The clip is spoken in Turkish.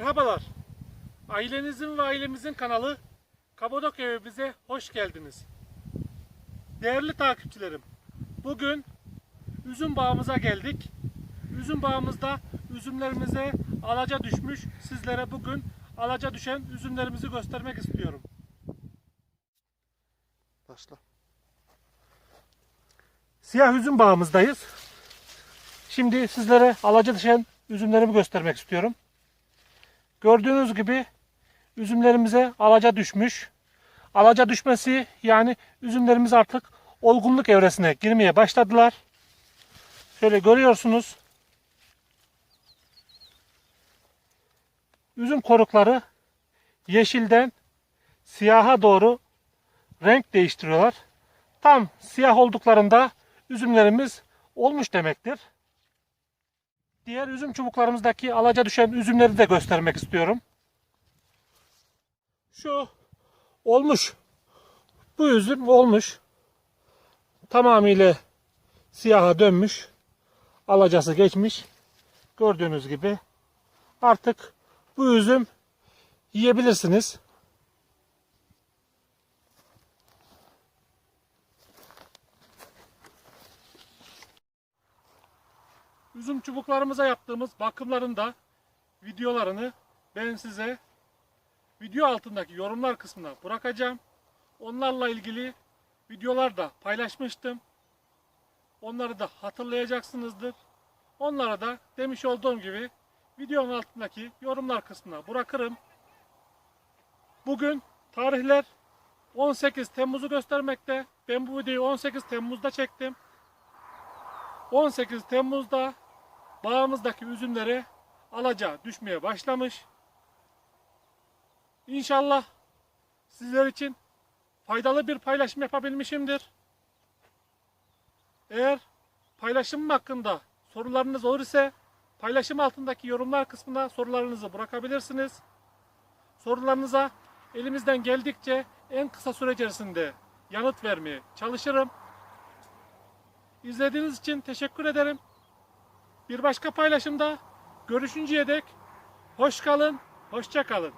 Merhabalar. Ailenizin ve ailemizin kanalı Kabadok evimize hoş geldiniz. Değerli takipçilerim, bugün üzüm bağımıza geldik. Üzüm bağımızda üzümlerimize alaca düşmüş. Sizlere bugün alaca düşen üzümlerimizi göstermek istiyorum. Başla. Siyah üzüm bağımızdayız. Şimdi sizlere alaca düşen üzümlerimi göstermek istiyorum. Gördüğünüz gibi üzümlerimize alaca düşmüş. Alaca düşmesi yani üzümlerimiz artık olgunluk evresine girmeye başladılar. Şöyle görüyorsunuz. Üzüm korukları yeşilden siyaha doğru renk değiştiriyorlar. Tam siyah olduklarında üzümlerimiz olmuş demektir. Diğer üzüm çubuklarımızdaki alaca düşen üzümleri de göstermek istiyorum. Şu olmuş. Bu üzüm olmuş. Tamamıyla siyaha dönmüş. Alacası geçmiş. Gördüğünüz gibi artık bu üzüm yiyebilirsiniz. Üzüm çubuklarımıza yaptığımız bakımların da videolarını ben size video altındaki yorumlar kısmına bırakacağım. Onlarla ilgili videolar da paylaşmıştım. Onları da hatırlayacaksınızdır. Onlara da demiş olduğum gibi videonun altındaki yorumlar kısmına bırakırım. Bugün tarihler 18 Temmuz'u göstermekte. Ben bu videoyu 18 Temmuz'da çektim. 18 Temmuz'da bağımızdaki üzümleri alaca düşmeye başlamış. İnşallah sizler için faydalı bir paylaşım yapabilmişimdir. Eğer paylaşımım hakkında sorularınız olur ise paylaşım altındaki yorumlar kısmına sorularınızı bırakabilirsiniz. Sorularınıza elimizden geldikçe en kısa süre içerisinde yanıt vermeye çalışırım. İzlediğiniz için teşekkür ederim. Bir başka paylaşımda görüşünceye dek hoş kalın, hoşça kalın.